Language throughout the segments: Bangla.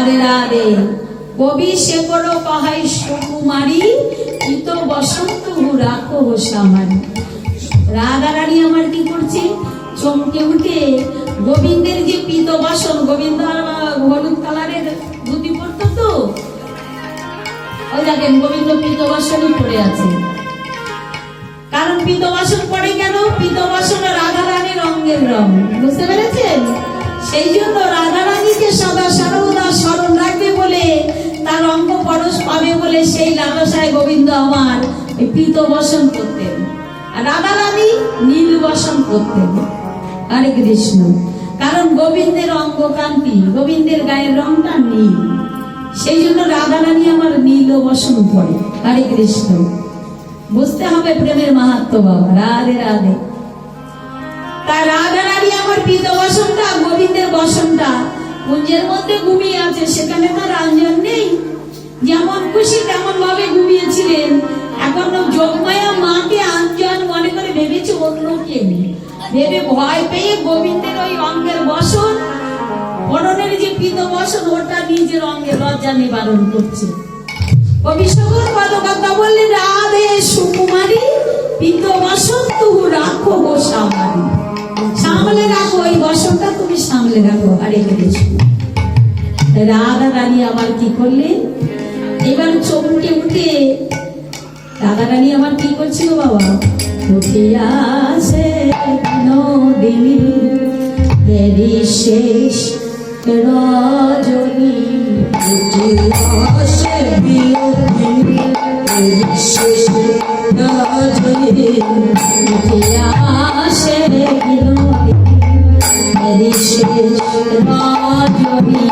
রাধে রাধে কবি সে করো কহাই সুকুমারী, ইত বসন্ত রাখো সামারি রাধা রানী আমার কি করছে? চমকে উঠে গোবিন্দের যে পিত বাসন, গোবিন্দ হলুদ কালারের ধুতি পরতো তো? ওই দেখেন, গোবিন্দ পিত বাসনই পড়ে আছে। কারণ পিত বাসন পড়ে কেন? পিত বাসন রাধা রানীর রঙের রং। বুঝতে পেরেছেন? সেই জন্য রাধা রানীকে সদা সেই গোবিন্দ আমার পিত বসন করতেন। আর রাধা রানী নীল বসন করতেন। হরে কৃষ্ণ। কারণ গোবিন্দের অঙ্গ কান্তি গোবিন্দের গায়ের রংটা নীল। সেই জন্য রাধা রানী আমার নীল বসন পড়ে হরে কৃষ্ণ। বুঝতে হবে প্রেমের মাহাত্ম বাবা। রাধে রাধে। তা রাধা রানী আমার পিত বসনটা, গোবিন্দের বসনটা কুঞ্জের মধ্যে ঘুমিয়ে আছে, সেখানে তার আঞ্জন নেই। যেমন খুশি তেমন ভাবে ঘুমিয়েছিলেন। এখন যোগমায়া মাকে আঞ্জন মনে করে ভেবেছে অন্য কে ভেবে ভয় পেয়ে গোবিন্দের ওই অঙ্গের বসন পরনের যে পিত বসন, ওটা নিজের অঙ্গে লজ্জা নিবারণ করছে। অভিষেকের পদকর্তা বললেন, রাধে সুকুমারী, পিত বসন্ত রাখো গো সামারি সামলে রাখো, এই বসনটা তুমি সামলে রাখো। আরে কৃষ্ণ রাধা রানী আবার কি করলেন? এবার চমকে উঠে রাধা রানী আমার কি করছিল বাবা? উঠিয়া আসে নদিনী দেরি শেষ রজনী আসে বিয়োগী শেষ রাজনী উঠিয়া আসে দেরি শেষ রজনী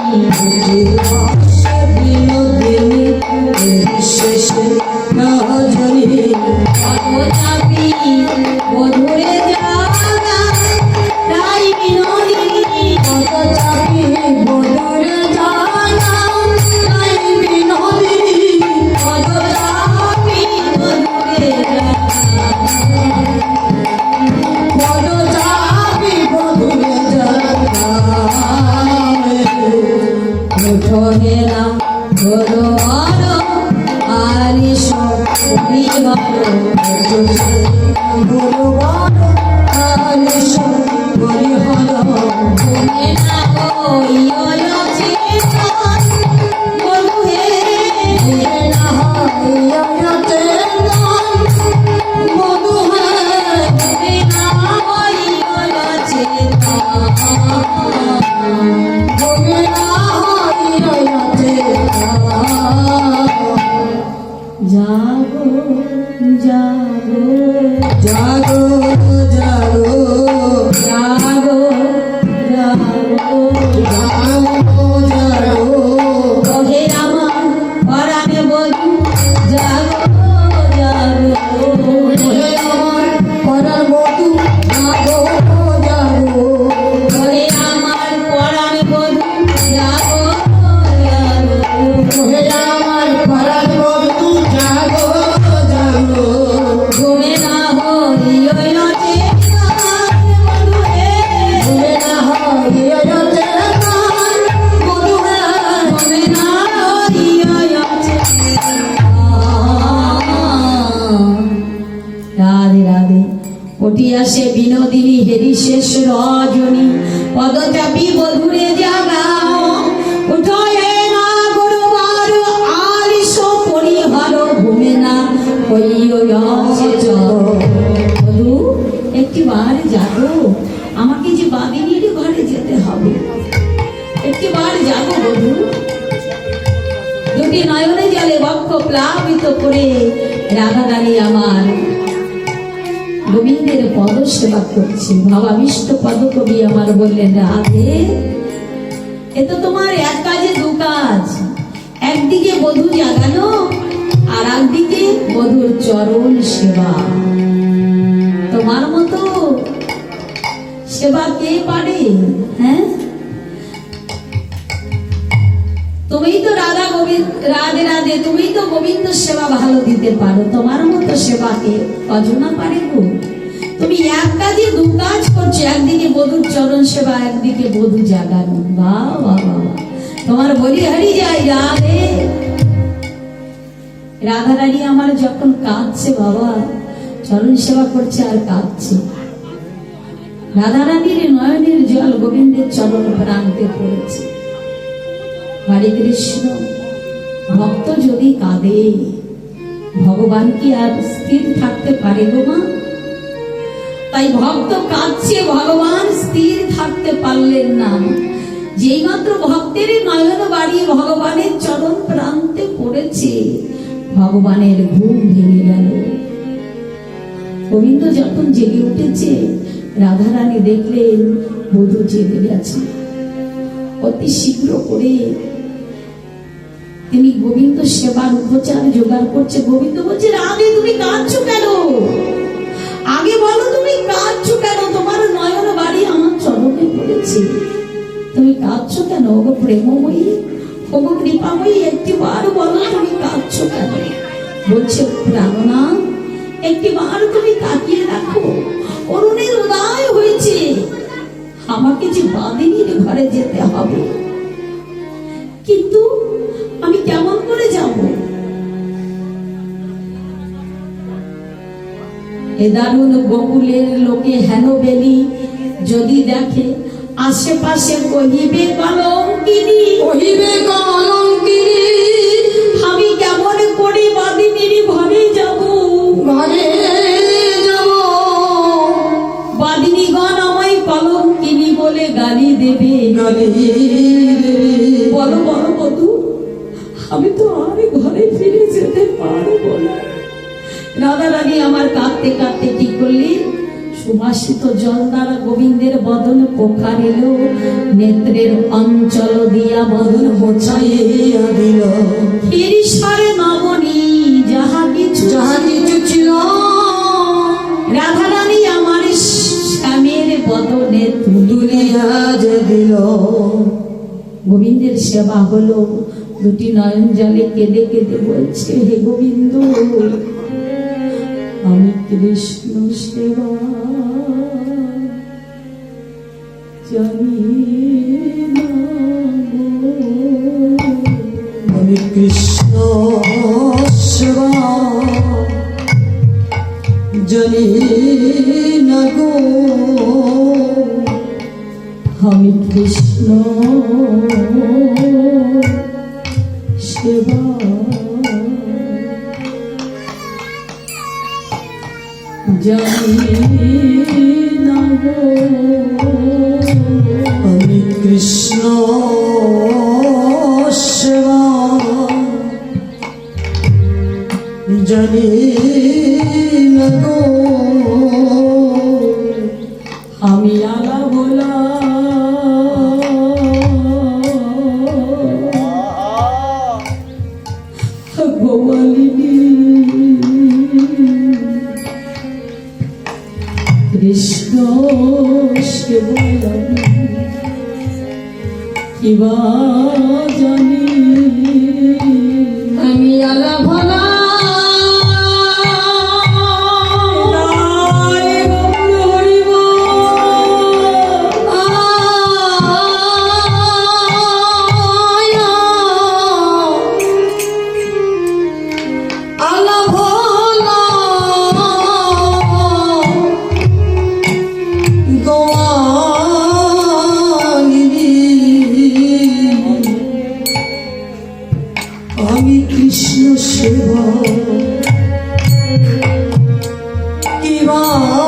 ধরো আরও আরে সব পরিবার ধরো আরও আরে সব পরিবার ভূমি না গো ইয়ো জাগো জাগো জাগো। বধু একটি বার জাগো আমাকে যে বাদিনীর ঘরে যেতে হবে একটি বার জাগো বধু দুটি নয়নে জলে বক্ষ প্লাবিত করে রাধারানী আমার গোবিন্দের পদ সেবা করছে ভাবাবিষ্ট পদ কবি আমার বললেন রাধে এ তো তোমার এক কাজে দু কাজ। একদিকে বধূ জাগানো আর একদিকে বধুর চরণ সেবা। তোমার মতো সেবা কে পারে হ্যাঁ? তুমি তো রাধা গোবিন্দ, রাধে রাধে, তুমি তো গোবিন্দ সেবা ভালো দিতে পারো। তোমার মতো সেবাকে অজনা পারে গো? তুমি এক কাজে দু কাজ করছ, একদিকে বধুর চরণ সেবা, একদিকে বধু জাগানো। বাহ বাহ। তোমার বলি হারি যায় রাধে। রাধারানী আমার যখন কাঁদছে বাবা, চরণ সেবা করছে আর কাঁদছে। রাধারানীর নয়নের জল গোবিন্দের চরণ প্রান্তে পড়েছে। হরে কৃষ্ণ, ভক্ত যদি কাঁদে, ভগবান কি আর স্থির থাকতে পারে গো মা? তাই ভক্ত কাঁদছে, ভগবান স্থির থাকতে পারলেন না। যেই মাত্র ভক্তের নয়ন বাড়ি ভগবানের চরণ প্রান্তে পড়েছে ভগবানের ঘুম ভেঙে গেল। গোবিন্দ যখন জেগে উঠেছে, রাধারানী দেখলেন বধূ জেগে গেছে অতি শীঘ্র করে তিনি গোবিন্দ সেবার উপচার জোগাড় করছে। গোবিন্দ বলছে, রাধে, তুমি কাঁদছো কেন? আগে বলো তুমি কাঁদছো কেন? তোমার নয়ন বাড়ি আমার চরণে পড়েছে। তুমি কাঁদছো কেন? ওগো প্রেমময়ী ওগো কৃপাময়ী একটি বার বলো তুমি কাঁদছো কেন বলছে, প্রাণনা একটি বার তুমি তাকিয়ে রাখো অরুণের উদয় হয়েছে। আমাকে যে বাদিনীর ঘরে যেতে হবে। কিন্তু আমি কেমন করে যাব? এ দারুণ গোকুলের লোকে হেন বেলি যদি দেখে আশেপাশে কহিবে কলঙ্কিনী। কহিবে কলঙ্কিনী। আমি কেমন করে বাদিনীর ঘরে যাব? ঘরে যাব। বাদিনীগণ আমায় কলঙ্কিনী বলে গালি দেবে। বলো বলো বধু আমি তো আর ঘরে ফিরে যেতে পারব না। রাধা রানী আমার কাঁদতে কাঁদতে সুবাসিত জল দ্বারা গোবিন্দের বদন পোখার এলো নেত্রের অঞ্চল দিয়া বদন মোছাইয়া দিল। ঈশ্বরে নবনী যাহা কিছু যাহা কিছু ছিল রাধা রানী আমার স্বামীর বদনে তুলি দুনিয়া যে দিল। গোবিন্দের সেবা হলো দুটি নয়ন জলে কেঁদে কেঁদে বলছে, হে গোবিন্দ আমি কৃষ্ণ সেবা জানি। আমি কৃষ্ণ সেবা জানি না গো আমি কৃষ্ণ আমি কৃষ্ণ সেবা জানি না কিবা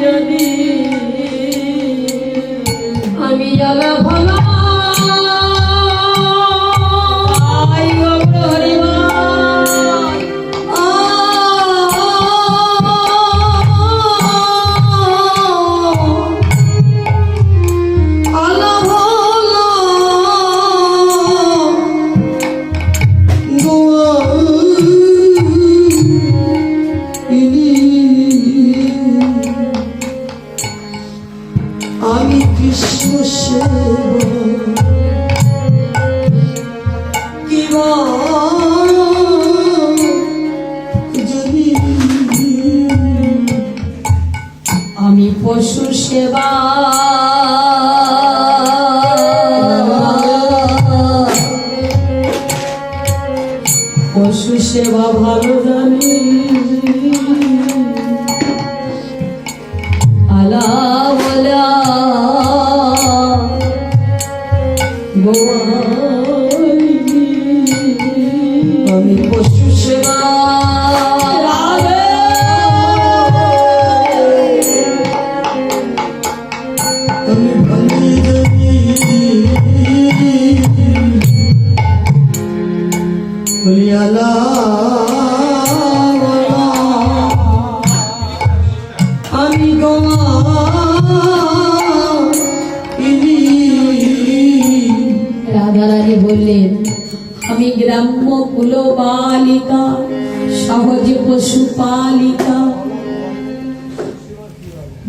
যদি আমি আলা ভলা সেবা ভালো সহজ পশু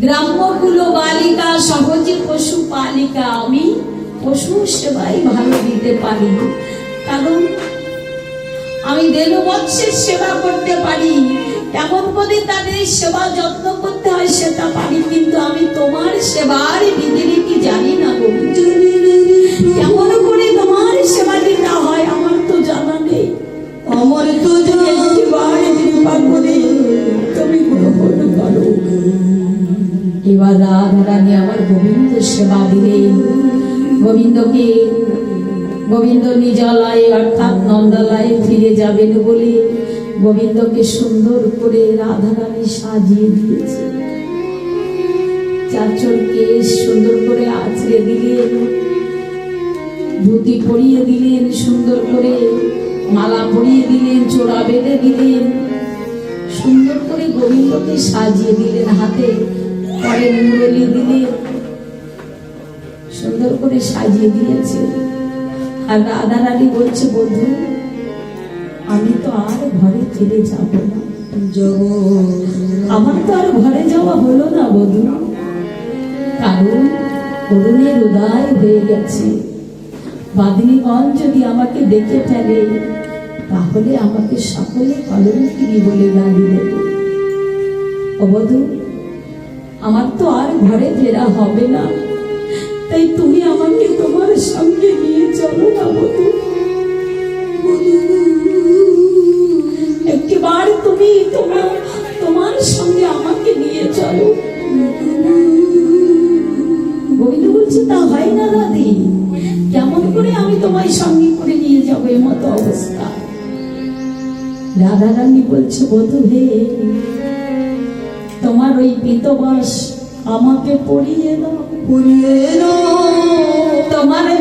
গ্রাম্য কুল বালিকা সহজ পশু পালিকা আমি পশু সেবাই ভালো দিতে পারি। কারণ আমি দেনু বৎসের সেবা করতে পারি। এমন করে তাদের সেবা যত্ন করতে হয় সেটা পারি। কিন্তু আমি তোমার সেবার বিধিরীতি জানি না কেমন করে তোমার সেবা দিতে হয় আমার তো জানা নেই। আমার তো একটিবার করে তুমি গ্রহণ করো এবার রাধারানী আমার গোবিন্দ সেবা দিলেন গোবিন্দকে, গোবিন্দ নিজলায় অর্থাৎ নন্দালয়ে ফিরে যাবেন বলে গোবিন্দকে সুন্দর করে রাধারানী সাজিয়ে দিয়েছে। চারচর কেশ সুন্দর করে আছড়ে দিলেন, ধুতি পরিয়ে দিলেন, সুন্দর করে মালা পরিয়ে দিলেন, চোরা বেঁধে দিলেন। সুন্দর করে গোবিন্দকে সাজিয়ে দিলেন হাতে। পরে মুরলি দিলেন সুন্দর করে সাজিয়ে দিয়েছে আর রাধা রানী বলছে, বন্ধু, আমি তো আর ঘরে ফিরে যাব না। আমার তো আর ঘরে যাওয়া হলো না বধু কারণ করুণের উদয় হয়ে গেছে। বাদিনীগণ যদি আমাকে দেখে ফেলে তাহলে আমাকে সকলে কলঙ্কিনী বলে গালি দেবে। অবধু আমার তো আর ঘরে ফেরা হবে না। তাই তুমি আমাকে তোমার সঙ্গে নিয়ে চলো না বধু। রাধা রানী বলছে বধু হে তোমার ওই পিতবাস আমাকে পড়িয়ে দাও। পুরিয়ে তোমার ওই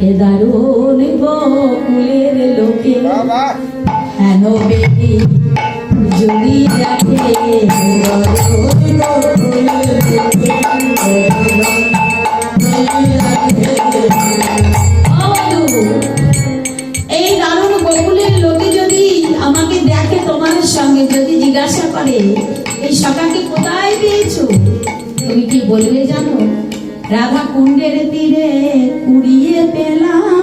এ দারুণ গোকুলের লোকে। হেন বেদি যদি এই দারুণ গোকুলের লোকে যদি আমাকে দেখে তোমার সঙ্গে যদি জিজ্ঞাসা করে এই সকাকে কোথায় পেয়েছ? তুমি কি বলবে জানো? রাধা কুণ্ডের তীরে কুড়িয়ে পেলাম।